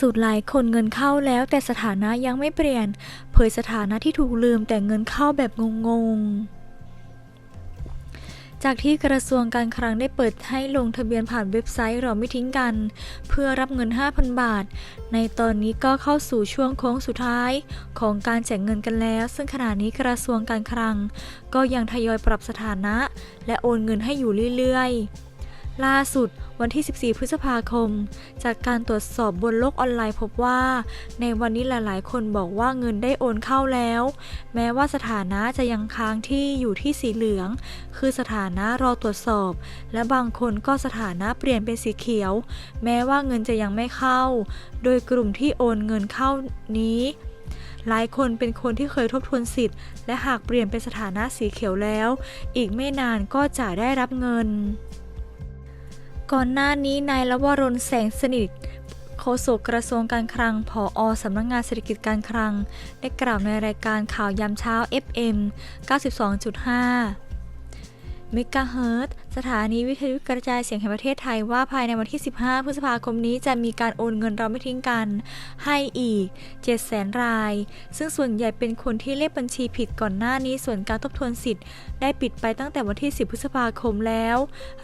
สุดหลายคนเงินเข้าแล้วแต่สถานะยังไม่เปลี่ยน เผยสถานะที่ถูกลืมแต่เงินเข้าแบบงงๆ จากที่กระทรวงการคลังได้เปิดให้ลงทะเบียนผ่านเว็บไซต์เราไม่ทิ้งกัน เพื่อรับเงิน 5,000 บาท ในตอนนี้ก็เข้าสู่ช่วงโค้งสุดท้ายของการแจกเงินกันแล้ว ซึ่งขณะนี้กระทรวงการคลัง ก็ยังทยอยปรับสถานะ และโอนเงินให้อยู่เรื่อยๆ ล่าสุด วันที่ 14 พฤษภาคม จากการตรวจสอบบนโลกออนไลน์พบว่า ในวันนี้หลาย ๆ คนบอกว่าเงินได้โอนเข้าแล้ว แม้ว่าสถานะจะยังค้างที่อยู่ที่สีเหลือง คือสถานะรอตรวจสอบ และบางคนก็สถานะเปลี่ยนเป็นสีเขียว แม้ว่าเงินจะยังไม่เข้า โดยกลุ่มที่โอนเงินเข้านี้หลายคนเป็นคนที่เคยทบทวนสิทธิ์ และหากเปลี่ยนเป็นสถานะสีเขียวแล้ว อีกไม่นานก็จะได้รับเงิน ก่อนหน้านี้นายละวรนแสงสนิทโฆษกกระทรวงการคลังผออสำนักงงานเศรษฐกิจการคลัง ได้กล่าวในรายการข่าวยามเช้า FM 92.5 เมกะเฮิร์ตสถานีวิทยุกระจายเสียงแห่งประเทศไทยว่าภายในวันที่ 15 พฤษภาคมนี้จะมีการโอนเงินเราไม่ทิ้งกัน ให้อีก700,000ราย ซึ่งส่วนใหญ่เป็นคนที่เลขบัญชีผิดก่อนหน้านี้ส่วนการทบทวนสิทธิ์ ได้ปิดไปตั้งแต่วันที่ 10 พฤษภาคมแล้ว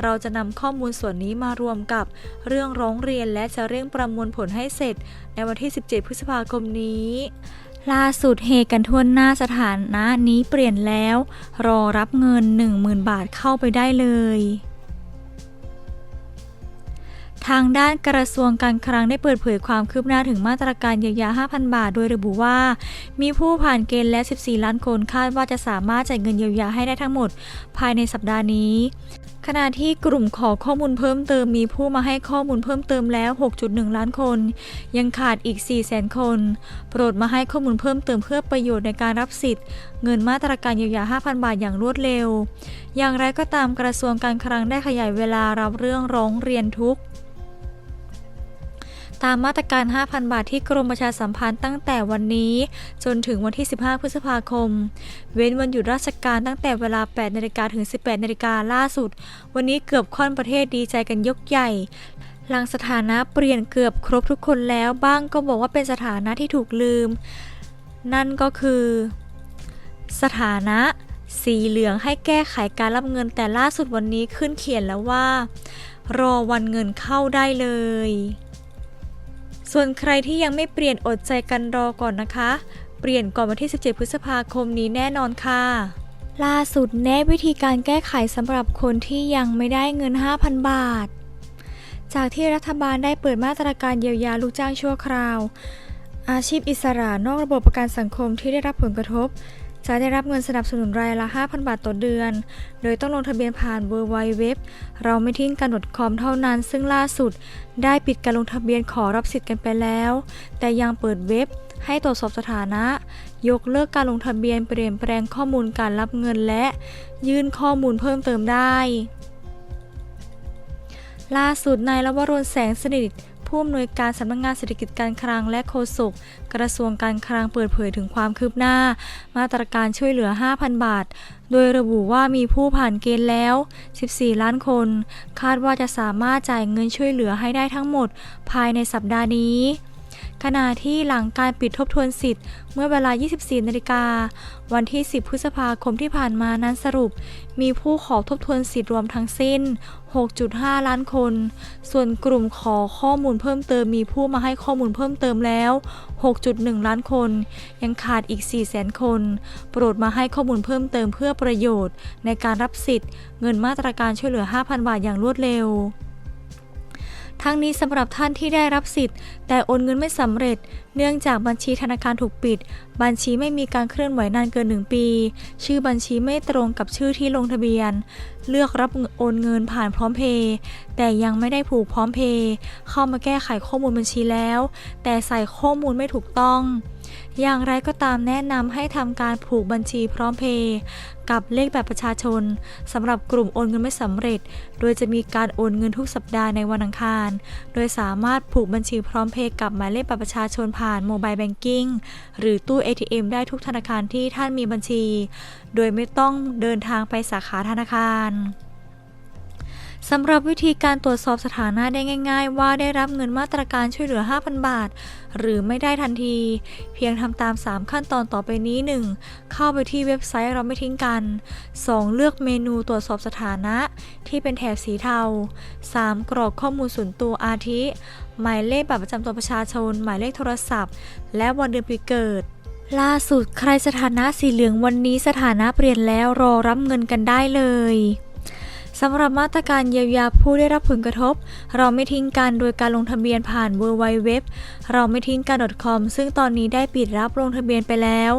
เราจะนำข้อมูลส่วนนี้มารวมกับเรื่องร้องเรียนและจะเร่งประมวลผลให้เสร็จ ในวันที่ 17 พฤษภาคมนี้ ล่าสุดเฮกันทั่วหน้าสถานะนี้เปลี่ยนแล้ว รอรับเงิน 10,000 บาทเข้าไปได้เลย ทางด้านกระทรวงการคลังได้เปิดเผยความคืบหน้าถึงมาตรการเยียวยา 5,000 บาท โดยระบุว่า มีผู้ผ่านเกณฑ์และ 14 ล้านคนคาดว่าจะสามารถจ่ายเงินเยียวยาให้ได้ทั้งหมด ภายในสัปดาห์นี้ ณะที่กลุ่มขอข้อมูลเพิ่มเติมมีผู้มาให้ข้อมูลเพิ่มเติมแล้ว 6.1 ล้านคน ยังขาดอีก400,000คน โปรดมาให้ข้อมูลเพิ่มเติมเพื่อประโยชน์ในการรับสิทธิ์ เงินมาตรการเยียวยา 5,000 บาทอย่างรวดเร็ว อย่างไรก็ตามกระทรวงการคลังได้ขยายเวลารับเรื่องร้องเรียนทุก ตามมาตรการ 5,000 บาทที่กรมประชาสัมพันธ์ตั้งแต่วันนี้ จนถึงวันที่ 15 พฤษภาคม เว้นวันหยุดราชการตั้งแต่เวลา 8นาฬิกาถึง 18นาฬิกาล่าสุด วันนี้เกือบค่อนประเทศดีใจกันยกใหญ่ หลังสถานะเปลี่ยนเกือบครบทุกคนแล้ว บ้างก็บอกว่าเป็นสถานะที่ถูกลืม นั่นก็คือ สถานะสีเหลืองให้แก้ไขการรับเงินแต่ล่าสุดวันนี้ขึ้นเขียนแล้วว่า รอวันเงินเข้าได้เลย ส่วนใครที่ยังไม่เปลี่ยนอดใจกันรอก่อนนะคะ เปลี่ยนก่อนวันที่ 17 พฤษภาคมนี้แน่นอนค่ะ ล่าสุดแนะวิธีการแก้ไขสำหรับคนที่ยังไม่ได้เงิน 5,000 บาท จากที่รัฐบาลได้เปิดมาตรการเยียวยาลูกจ้างชั่วคราว อาชีพอิสระนอกระบบประกันสังคมที่ได้รับผลกระทบ จะได้รับเงินสนับสนุนรายละ 5,000 บาทต่อเดือน โดยต้องลงทะเบียนผ่านเวอร์ไวเว็บเราไม่ทิ้งกัน .com เท่านั้น ซึ่งล่าสุด ได้ปิดการลงทะเบียนขอรับสิทธิ์กันไปแล้ว แต่ยังเปิดเว็บให้ตรวจสอบสถานะ ยกเลิกการลงทะเบียนเปลี่ยนแปลงข้อมูลการรับเงินและ ยื่นข้อมูลเพิ่มเติมได้ ล่าสุดนายละวรนแสงสนิท ผู้อำนวยการสำนักงานเศรษฐกิจการคลังและโฆษกกระทรวงการคลังเปิดเผยถึงความคืบหน้า มาตรการช่วยเหลือ 5,000 บาท โดยระบุว่ามีผู้ผ่านเกณฑ์แล้ว 14 ล้านคน คาดว่าจะสามารถจ่ายเงินช่วยเหลือให้ได้ทั้งหมด ภายในสัปดาห์นี้ ขณะที่หลังการปิดทบทวนสิทธิ์เมื่อเวลา 24 นาฬิกา วันที่ 10 พฤษภาคมที่ผ่านมานั้นสรุป มีผู้ขอทบทวนสิทธิ์รวมทั้งสิ้น 6.5 ล้านคน ส่วนกลุ่มขอข้อมูลเพิ่มเติมมีผู้มาให้ข้อมูลเพิ่มเติมแล้ว 6.1 ล้านคน ยังขาดอีก 400,000 คน โปรดมาให้ข้อมูลเพิ่มเติมเพื่อประโยชน์ ในการรับสิทธิ์ เงินมาตรการช่วยเหลือ 5,000 บาทอย่างรวดเร็ว ทั้งนี้สำหรับท่านที่ได้รับสิทธิ์ แต่โอนเงินไม่สำเร็จ เนื่องจากบัญชีธนาคารถูกปิด บัญชีไม่มีการเคลื่อนไหวนานเกิน 1 ปี ชื่อบัญชีไม่ตรงกับชื่อที่ลงทะเบียน เลือกรับโอนเงินผ่านพร้อมเพย์แต่ยังไม่ได้ผูกพร้อมเพย์เข้ามาแก้ไขข้อมูลบัญชีแล้ว แต่ใส่ข้อมูลไม่ถูกต้อง อย่างไรก็ตามแนะนำให้ทำการผูกบัญชีพร้อมเพย์กับเลขแบบประชาชนสำหรับกลุ่มโอนเงินไม่สำเร็จ โดยจะมีการโอนเงินทุกสัปดาห์ในวันอังคาร โดยสามารถผูกบัญชีพร้อมเพย์กับหมายเลขบัตรประชาชนผ่านโมบายแบงกิ้งหรือตู้ ATM ได้ทุกธนาคารที่ท่านมีบัญชี โดยไม่ต้องเดินทางไปสาขาธนาคาร สำหรับวิธีการตรวจสอบสถานะได้ง่าย ๆ ว่าได้รับเงินมาตรการช่วยเหลือ 5,000 บาท หรือไม่ได้ทันที เพียงทำตาม 3 ขั้นตอนต่อไปนี้ 1. เข้าไปที่เว็บไซต์เราไม่ทิ้งกัน 2. เลือกเมนูตรวจสอบสถานะ ที่เป็นแถบสีเทา 3. กรอกข้อมูลส่วนตัวอาทิ หมายเลขบัตรประจำตัวประชาชน หมายเลขโทรศัพท์ และวันเดือนปีเกิดล่าสุดใครสถานะสีเหลืองวันนี้สถานะเปลี่ยนแล้วรอรับเงินกันได้เลย สำหรับมาตรการเยียวยาผู้ได้รับผลกระทบ เราไม่ทิ้งกันโดยการลงทะเบียนผ่าน w w w เราไม่ทิ้งกัน .com ซึ่งตอนนี้ได้ปิดรับลงทะเบียนไปแล้ว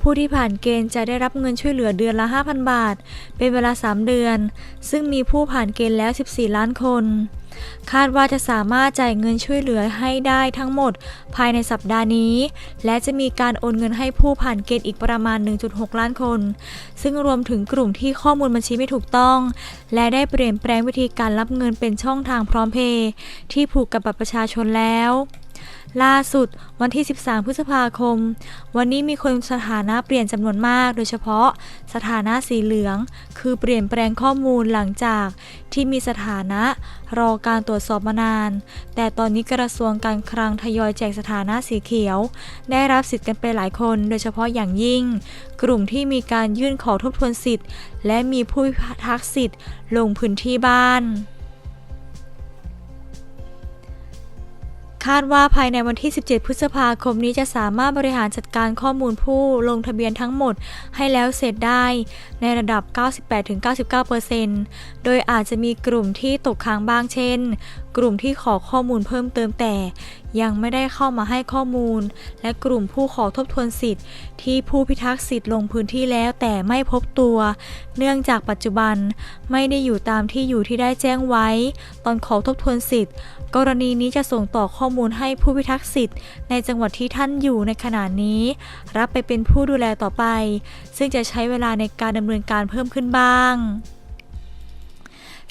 ผู้ที่ผ่านเกณฑ์จะได้รับเงินช่วยเหลือเดือนละ 5,000 บาท เป็นเวลา 3 เดือน ซึ่งมีผู้ผ่านเกณฑ์แล้ว 14 ล้านคน คาดว่าจะสามารถจ่ายเงินช่วยเหลือให้ได้ทั้งหมด ภายในสัปดาห์นี้ และจะมีการโอนเงินให้ผู้ผ่านเกณฑ์อีกประมาณ 1.6 ล้านคน ซึ่งรวมถึงกลุ่มที่ข้อมูลบัญชีไม่ถูกต้อง และได้เปลี่ยนแปลงวิธีการรับเงินเป็นช่องทางพร้อมเพย์ที่ผูกกับบัตรประชาชนแล้ว ล่าสุดวันที่ 13 พฤษภาคม วันนี้มีคนสถานะเปลี่ยนจำนวนมาก โดยเฉพาะสถานะสีเหลือง คือเปลี่ยนแปลงข้อมูลหลังจากที่มีสถานะรอการตรวจสอบมานาน แต่ตอนนี้กระทรวงการคลังทยอยแจกสถานะสีเขียว ได้รับสิทธิ์กันไปหลายคน โดยเฉพาะอย่างยิ่ง กลุ่มที่มีการยื่นขอทบทวนสิทธิ์ และมีผู้พิทักษ์สิทธิ์ลงพื้นที่บ้าน คาดว่าภายในวันที่ 17 พฤษภาคมนี้จะสามารถบริหารจัดการข้อมูลผู้ลงทะเบียนทั้งหมดให้แล้วเสร็จได้ในระดับ 98-99%โดยอาจจะมีกลุ่มที่ตกค้างบ้างเช่น กลุ่มที่ขอข้อมูลเพิ่มเติมแต่ ยังไม่ได้เข้ามาให้ข้อมูล และกลุ่มผู้ขอทบทวนสิทธิ์ ที่ผู้พิทักษ์สิทธิ์ลงพื้นที่แล้วแต่ไม่พบตัว เนื่องจากปัจจุบันไม่ได้อยู่ตามที่อยู่ที่ได้แจ้งไว้ ตอนขอทบทวนสิทธิ์ กรณีนี้จะส่งต่อข้อมูลให้ผู้พิทักษ์สิทธิ์ ในจังหวัดที่ท่านอยู่ในขณะนี้ รับไปเป็นผู้ดูแลต่อไป ซึ่งจะใช้เวลาในการดำเนินการเพิ่มขึ้นบ้าง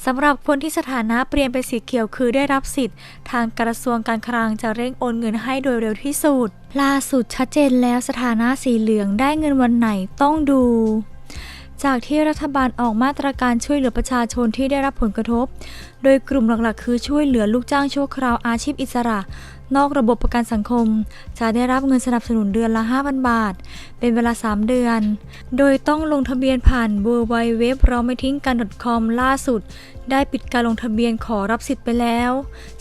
สำหรับคนที่สถานะเปลี่ยนเป็นสีเขียวคือได้รับสิทธิ์ ทางกระทรวงการคลังจะเร่งโอนเงินให้โดยเร็วที่สุดล่าสุดชัดเจนแล้วสถานะสีเหลืองได้เงินวันไหนต้องดู จากที่รัฐบาลออกมาตรการช่วยเหลือประชาชนที่ได้รับผลกระทบ โดยกลุ่มหลักๆ คือช่วยเหลือลูกจ้างชั่วคราวอาชีพอิสระ นอกระบบประกันสังคม จะได้รับเงินสนับสนุนเดือนละ 5,000 บาท เป็นเวลา 3 เดือน โดยต้องลงทะเบียนผ่าน w w w เราไม่ทิ้งกัน .com ล่าสุด ได้ปิดการลงทะเบียนขอรับสิทธิ์ไปแล้ว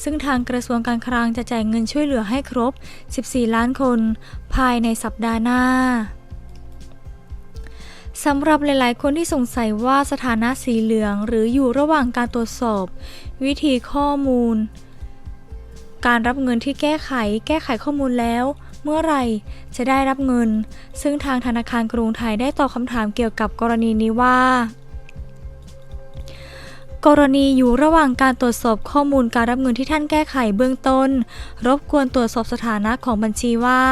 ซึ่งทางกระทรวงการคลังจะจ่ายเงินช่วยเหลือให้ครบ 14 ล้านคน ภายในสัปดาห์หน้า สำหรับหลาย ๆ คนที่สงสัยว่าสถานะสีเหลือง หรืออยู่ระหว่างการตรวจสอบ วิธีข้อมูล การรับเงินที่แก้ไข แก้ไขข้อมูลแล้ว เมื่อไรจะได้รับเงิน ซึ่งทางธนาคารกรุงไทยได้ตอบคำถามเกี่ยวกับกรณีนี้ว่า กรณีอยู่ระหว่างการตรวจสอบข้อมูลการรับเงินที่ท่านแก้ไขเบื้องต้น รบกวนตรวจสอบสถานะของบัญชีว่า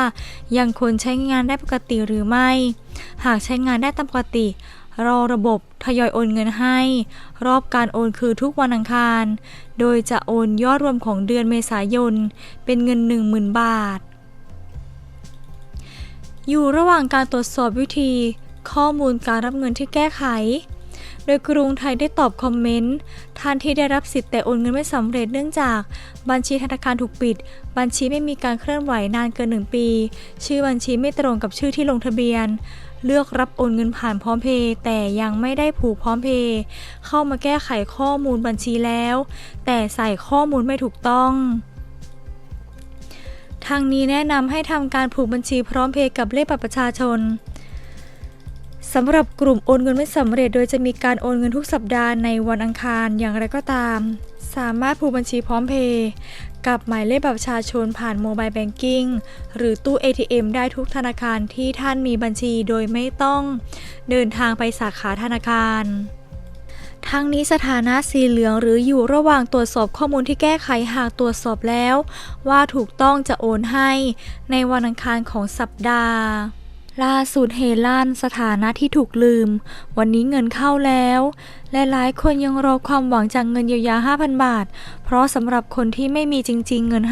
ยังควรใช้งานได้ปกติหรือไม่ หากใช้งานได้ตามปกติ รอระบบทยอยโอนเงินให้ รอบการโอนคือทุกวันอังคาร โดยจะโอนยอดรวมของเดือนเมษายน เป็นเงิน 10,000 บาท อยู่ระหว่างการตรวจสอบวิธี ข้อมูลการรับเงินที่แก้ไข โดยกรุงไทยได้ตอบคอมเมนต์ท่านที่ได้รับสิทธิ์แต่โอนเงินไม่สำเร็จเนื่องจากบัญชีธนาคารถูกปิด บัญชีไม่มีการเคลื่อนไหวนานเกิน 1 ปี ชื่อบัญชีไม่ตรงกับชื่อที่ลงทะเบียน เลือกรับโอนเงินผ่านพร้อมเพย์แต่ยังไม่ได้ผูกพร้อมเพย์เข้ามาแก้ไขข้อมูลบัญชีแล้ว แต่ใส่ข้อมูลไม่ถูกต้องทางนี้แนะนำให้ทำการผูกบัญชีพร้อมเพย์กับเลขบัตรประชาชน สำหรับกลุ่มโอนเงินไม่สำเร็จ โดยจะมีการโอนเงินทุกสัปดาห์ในวันอังคารอย่างไรก็ตาม สามารถผูกบัญชีพร้อมเพย์กับหมายเลขบัตรประชาชนผ่านโมบายแบงกิ้งหรือตู้ ATM ได้ทุกธนาคารที่ท่านมีบัญชีโดยไม่ต้องเดินทางไปสาขาธนาคารทั้งนี้สถานะสีเหลืองหรืออยู่ระหว่างตรวจสอบข้อมูลที่แก้ไขหากตรวจสอบแล้ว ว่าถูกต้องจะโอนให้ในวันอังคารของสัปดาห์ ล่าสุดเฮลันสถานะที่ถูกลืม วันนี้เงินเข้าแล้ว และหลายคนยังรอความหวังจากเงินเยียวยา 5,000 บาท เพราะสำหรับคนที่ไม่มีจริง ๆ เงิน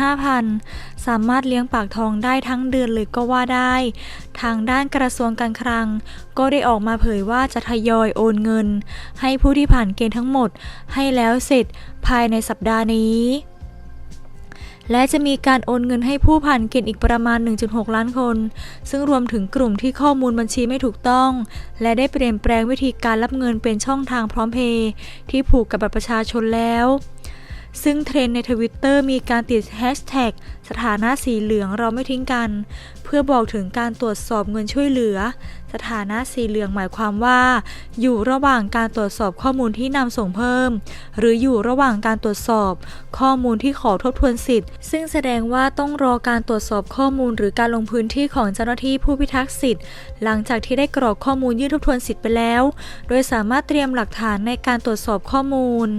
5,000 สามารถเลี้ยงปากทองได้ทั้งเดือนเลยก็ว่าได้ ทางด้านกระทรวงการคลัง ก็ได้ออกมาเผยว่าจะทยอยโอนเงิน ให้ผู้ที่ผ่านเกณฑ์ทั้งหมด ให้แล้วเสร็จภายในสัปดาห์นี้ และจะมีการโอนเงินให้ผู้ผ่านเกณฑ์อีกประมาณ 1.6 ล้านคน ซึ่งรวมถึงกลุ่มที่ข้อมูลบัญชีไม่ถูกต้อง และได้เปลี่ยนแปลงวิธีการรับเงินเป็นช่องทางพร้อมเพย์ที่ผูกกับบัตรประชาชนแล้ว ซึ่งเทรนในทวิตเตอร์มีการติดแฮชแท็กสถานะสีเหลืองเราไม่ทิ้งกัน เพื่อบอกถึงการตรวจสอบเงินช่วยเหลือ สถานะสีเหลืองหมายความว่า อยู่ระหว่างการตรวจสอบข้อมูลที่นำส่งเพิ่ม หรืออยู่ระหว่างการตรวจสอบ ข้อมูลที่ขอทบทวนสิทธิ์ ซึ่งแสดงว่าต้องรอการตรวจสอบข้อมูล หรือการลงพื้นที่ของเจ้าหน้าที่ผู้พิทักษ์สิทธิ์ หลังจากที่ได้กรอกข้อมูลยื่นทบทวนสิทธิ์ไปแล้ว โดยสามารถเตรียมหลักฐานในการตรวจสอบข้อมูล